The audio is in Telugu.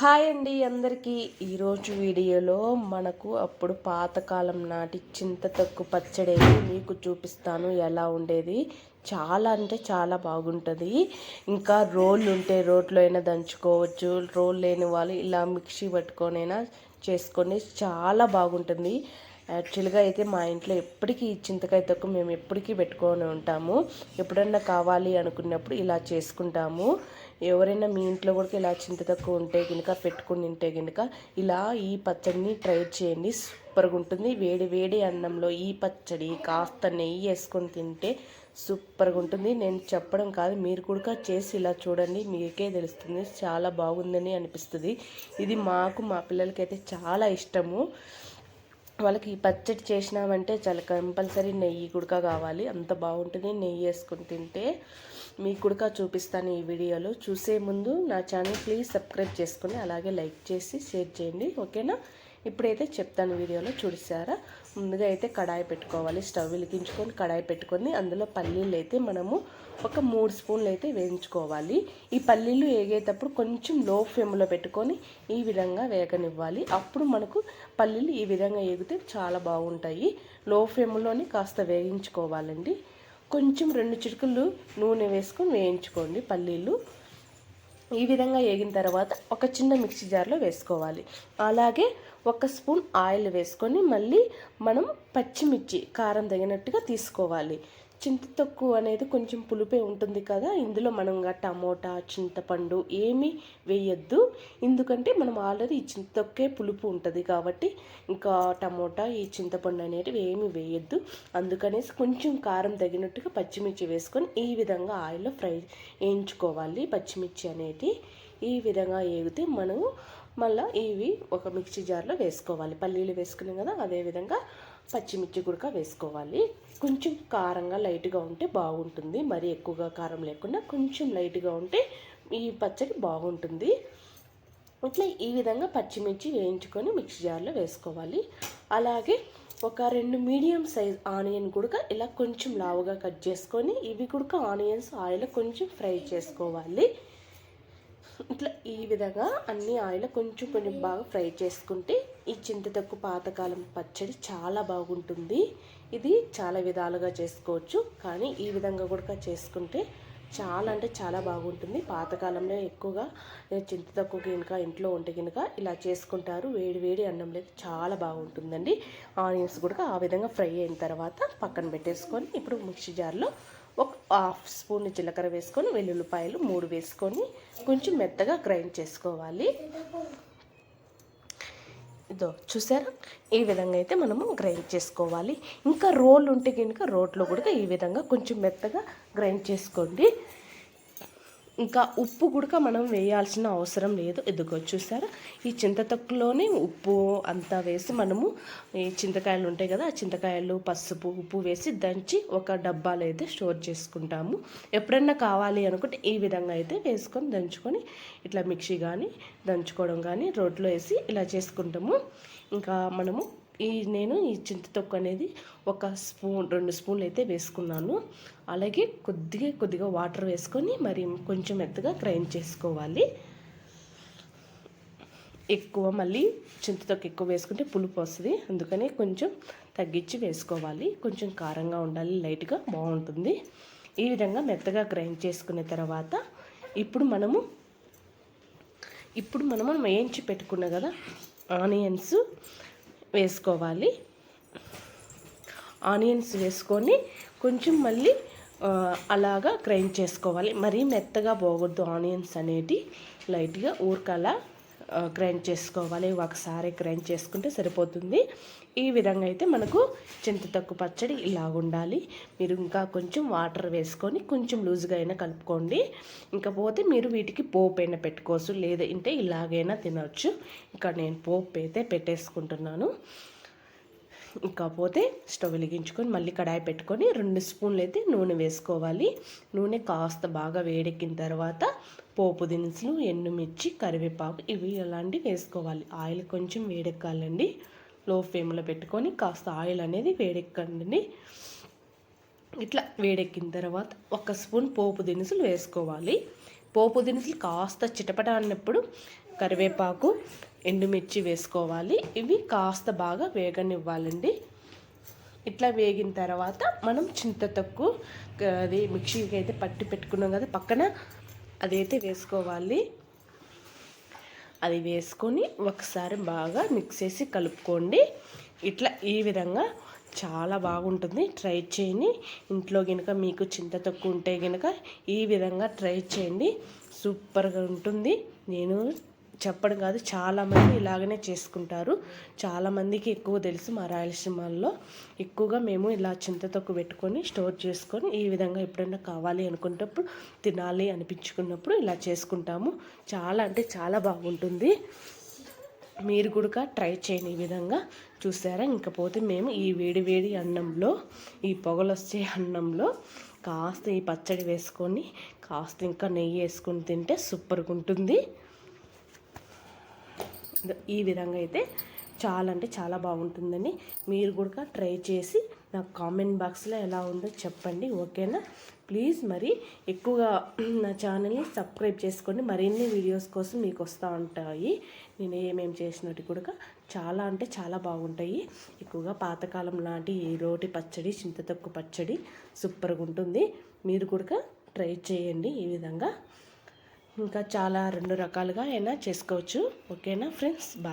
హాయ్ అండి అందరికీ. ఈరోజు వీడియోలో మనకు అప్పుడు పాతకాలం నాటి చింత తొక్కు పచ్చడి అయితే మీకు చూపిస్తాను. ఎలా ఉండేది? చాలా అంటే చాలా బాగుంటుంది. ఇంకా రోళ్ళు ఉంటే రోట్లో అయినా దంచుకోవచ్చు. రోల్ లేని వాళ్ళు ఇలా మిక్సీ పట్టుకొనైనా చేసుకొని చాలా బాగుంటుంది. యాక్చువల్గా అయితే మా ఇంట్లో ఎప్పటికీ ఈ చింతకాయ తొక్కు మేము ఎప్పటికీ పెట్టుకొని ఉంటాము. ఎప్పుడన్నా కావాలి అనుకున్నప్పుడు ఇలా చేసుకుంటాము. ఎవరైనా మీ ఇంట్లో కూడా ఇలా చింత తక్కువ ఉంటే కనుక పెట్టుకుని ఉంటే కనుక ఇలా ఈ పచ్చడిని ట్రై చేయండి. సూపర్గా ఉంటుంది. వేడి వేడి అన్నంలో ఈ పచ్చడి కాస్త నెయ్యి వేసుకొని తింటే సూపర్గా ఉంటుంది. నేను చెప్పడం కాదు మీరు కూడా చేసి ఇలా చూడండి. మీకే తెలుస్తుంది. చాలా బాగుందని అనిపిస్తుంది. ఇది మాకు మా పిల్లలకైతే చాలా ఇష్టము. వాళ్ళకి ఈ పచ్చడి చేసినామంటే చాలా కంపల్సరీ నెయ్యి కుడక కావాలి. అంత బాగుంటుంది. నెయ్యి వేసుకుని తింటే మీ కుడక చూపిస్తాను ఈ వీడియోలో. చూసే ముందు నా ఛానల్ ప్లీజ్ సబ్స్క్రైబ్ చేసుకుని అలాగే లైక్ చేసి షేర్ చేయండి. ఓకేనా? ఇప్పుడైతే చెప్తాను వీడియోలో చూసారా ముందుగా అయితే కడాయి పెట్టుకోవాలి. స్టవ్ వెలిగించుకొని కడాయి పెట్టుకొని అందులో పల్లీలు అయితే మనము ఒక మూడు స్పూన్లు అయితే వేయించుకోవాలి. ఈ పల్లీలు వేగేటప్పుడు కొంచెం లో ఫ్లేమ్లో పెట్టుకొని ఈ విధంగా వేగనివ్వాలి. అప్పుడు మనకు పల్లీలు ఈ విధంగా వేగితే చాలా బాగుంటాయి. లో ఫ్లేమ్లోనే కాస్త వేయించుకోవాలండి కొంచెం రెండు చిటుకులు నూనె వేసుకొని వేయించుకోండి పల్లీలు. ఈ విధంగా వేగిన తర్వాత ఒక చిన్న మిక్సీ జార్లో వేసుకోవాలి. అలాగే ఒక స్పూన్ ఆయిల్ వేసుకొని మళ్ళీ మనం పచ్చిమిర్చి కారం తగినట్టుగా తీసుకోవాలి. చింతతొక్కు అనేది కొంచెం పులిపే ఉంటుంది కదా. ఇందులో మనం టమోటా చింతపండు ఏమీ వేయద్దు. ఎందుకంటే మనం ఆల్రెడీ ఈ చింత పులుపు ఉంటుంది కాబట్టి ఇంకా టమోటా ఈ చింతపండు అనేటివి ఏమీ వేయద్దు. అందుకనేసి కొంచెం కారం తగినట్టుగా పచ్చిమిర్చి వేసుకొని ఈ విధంగా ఆయిల్లో ఫ్రై వేయించుకోవాలి. పచ్చిమిర్చి అనేది ఈ విధంగా వేగితే మనము మళ్ళీ ఇవి ఒక మిక్సీ జార్లో వేసుకోవాలి. పల్లీలు వేసుకున్నాం కదా అదేవిధంగా పచ్చిమిర్చి గుడక వేసుకోవాలి. కొంచెం కారంగా లైట్గా ఉంటే బాగుంటుంది. మరి ఎక్కువగా కారం లేకుండా కొంచెం లైట్గా ఉంటే ఈ పచ్చడి బాగుంటుంది. ఇట్లా ఈ విధంగా పచ్చిమిర్చి వేయించుకొని మిక్సీ జార్లో వేసుకోవాలి. అలాగే ఒక రెండు మీడియం సైజ్ ఆనియన్ గుడక ఇలా కొంచెం లావుగా కట్ చేసుకొని ఇవి గుడక ఆనియన్స్ ఆయిల్ కొంచెం ఫ్రై చేసుకోవాలి. ఇట్లా ఈ విధంగా అన్ని ఆయిల్ కొంచెం కొంచెం బాగా ఫ్రై చేసుకుంటే ఈ చింతతొక్కు పాతకాలం పచ్చడి చాలా బాగుంటుంది. ఇది చాలా విధాలుగా చేసుకోవచ్చు. కానీ ఈ విధంగా కూడా చేసుకుంటే చాలా అంటే చాలా బాగుంటుంది. పాతకాలంలో ఎక్కువగా చింతతొక్కు కనుక ఇంట్లో ఉంటే కనుక ఇలా చేసుకుంటారు. వేడి వేడి అన్నంలోకి చాలా బాగుంటుందండి. ఆనియన్స్ కూడా ఆ విధంగా ఫ్రై అయిన తర్వాత పక్కన పెట్టేసుకొని ఇప్పుడు మిక్సీ జార్లో ఒక హాఫ్ స్పూన్ జీలకర్ర వేసుకొని వెల్లుల్లిపాయలు మూడు వేసుకొని కొంచెం మెత్తగా గ్రైండ్ చేసుకోవాలి. ఇదో చూసారా? ఈ విధంగా అయితే మనము గ్రైండ్ చేసుకోవాలి. ఇంకా రోల్ ఉంటే కనుక రోట్లో కూడా ఈ విధంగా కొంచెం మెత్తగా గ్రైండ్ చేసుకోండి. ఇంకా ఉప్పు కూడా మనం వేయాల్సిన అవసరం లేదు. ఎదుగో చూసారా? ఈ చింతతొక్కులోనే ఉప్పు అంతా వేసి మనము ఈ చింతకాయలు ఉంటాయి కదా ఆ చింతకాయలు పసుపు ఉప్పు వేసి దంచి ఒక డబ్బాలో అయితే స్టోర్ చేసుకుంటాము. ఎప్పుడన్నా కావాలి అనుకుంటే ఈ విధంగా అయితే వేసుకొని దంచుకొని ఇట్లా మిక్సీ కానీ దంచుకోవడం కానీ రోట్లో వేసి ఇలా చేసుకుంటాము. ఇంకా మనము ఈ నేను ఈ చింతతొక్కు అనేది ఒక స్పూన్ రెండు స్పూన్లు అయితే వేసుకున్నాను. అలాగే కొద్దిగా కొద్దిగా వాటర్ వేసుకొని మరి కొంచెం మెత్తగా గ్రైండ్ చేసుకోవాలి. ఎక్కువ మళ్ళీ చింతతొక్కు ఎక్కువ వేసుకుంటే పులుపు వస్తుంది. అందుకని కొంచెం తగ్గించి వేసుకోవాలి. కొంచెం కారంగా ఉండాలి లైట్గా బాగుంటుంది. ఈ విధంగా మెత్తగా గ్రైండ్ చేసుకున్న తర్వాత ఇప్పుడు మనము ఇప్పుడు మనము వేయించి పెట్టుకున్న కదా ఆనియన్స్ వేసుకోవాలి. ఆనియన్స్ వేసుకొని కొంచెం మళ్ళీ అలాగా గ్రైండ్ చేసుకోవాలి. మరీ మెత్తగా పోకూడదు ఆనియన్స్ అనేటి. లైట్గా ఊరికలా గ్రైండ్ చేసుకోవాలి ఒకసారి గ్రైండ్ చేసుకుంటే సరిపోతుంది. ఈ విధంగా అయితే మనకు చింతతొక్కు పచ్చడి ఇలా ఉండాలి. మీరు ఇంకా కొంచెం వాటర్ వేసుకొని కొంచెం లూజ్గా అయినా కలుపుకోండి. ఇంకా పోతే మీరు వీటికి పోపు అయినా పెట్టుకోవచ్చు లేదంటే ఇలాగైనా తినవచ్చు ఇంకా నేను పోపు అయితే పెట్టేసుకుంటున్నాను. ఇంకా స్టవ్ వెలిగించుకొని మళ్ళీ కడాయి పెట్టుకొని రెండు స్పూన్లు అయితే నూనె వేసుకోవాలి. నూనె కాస్త బాగా వేడెక్కిన తర్వాత పోపు దినుసులు ఎండుమిర్చి కరివేపాకు ఇవి అలాంటివి వేసుకోవాలి. ఆయిల్ కొంచెం వేడెక్కాలండి. లో ఫ్లేమ్లో పెట్టుకొని కాస్త ఆయిల్ అనేది వేడెక్కండి. ఇట్లా వేడెక్కిన తర్వాత ఒక స్పూన్ పోపు దినుసులు వేసుకోవాలి. పోపు దినుసులు కాస్త చిటపట అన్నప్పుడు కరివేపాకు ఎండుమిర్చి వేసుకోవాలి. ఇవి కాస్త బాగా వేగనివ్వాలండి. ఇట్లా వేగిన తర్వాత మనం చింతతొక్కు అది మిక్సీకి అయితే పట్టి పెట్టుకున్నాం కదా పక్కన అదైతే వేసుకోవాలి. అది వేసుకొని ఒకసారి బాగా మిక్స్ చేసి కలుపుకోండి. ఇట్లా ఈ విధంగా చాలా బాగుంటుంది. ట్రై చేయండి. ఇంట్లో కనుక మీకు చింత తక్కువ ఉంటే కనుక ఈ విధంగా ట్రై చేయండి. సూపర్గా ఉంటుంది. నేను చెప్పడం కాదు చాలామంది ఇలాగనే చేసుకుంటారు. చాలామందికి ఎక్కువ తెలుసు మా రాయలసీమల్లో. ఎక్కువగా మేము ఇలా చింతతొక్కు పెట్టుకొని స్టోర్ చేసుకొని ఈ విధంగా ఎప్పుడైనా కావాలి అనుకున్నప్పుడు తినాలి అనిపించుకున్నప్పుడు ఇలా చేసుకుంటాము. చాలా అంటే చాలా బాగుంటుంది. మీరు కూడా ట్రై చేయని ఈ విధంగా. చూసారా? ఇంకపోతే మేము ఈ వేడి వేడి అన్నంలో ఈ పొగలు వచ్చే అన్నంలో కాస్త ఈ పచ్చడి వేసుకొని కాస్త ఇంకా నెయ్యి వేసుకొని తింటే సూపర్గా ఉంటుంది ఈ విధంగా అయితే చాలా అంటే చాలా బాగుంటుందని మీరు కూడా ట్రై చేసి నాకు కామెంట్ బాక్స్లో ఎలా ఉందో చెప్పండి ఓకేనా? ప్లీజ్ మరి ఎక్కువగా నా ఛానల్ని సబ్స్క్రైబ్ చేసుకోండి. మరిన్ని వీడియోస్ కోసం మీకు వస్తూ ఉంటాయి. నేను ఏమేమి చేసినట్టు కూడా చాలా అంటే చాలా బాగుంటాయి. ఎక్కువగా పాతకాలం లాంటి ఈ రోటి పచ్చడి చింతతొక్కు పచ్చడి సూపర్గా ఉంటుంది. మీరు కూడా ట్రై చేయండి ఈ విధంగా. ఇంకా చాలా రెండు రకాలుగా అయినా చేసుకోవచ్చు. ఓకేనా ఫ్రెండ్స్? బాయ్.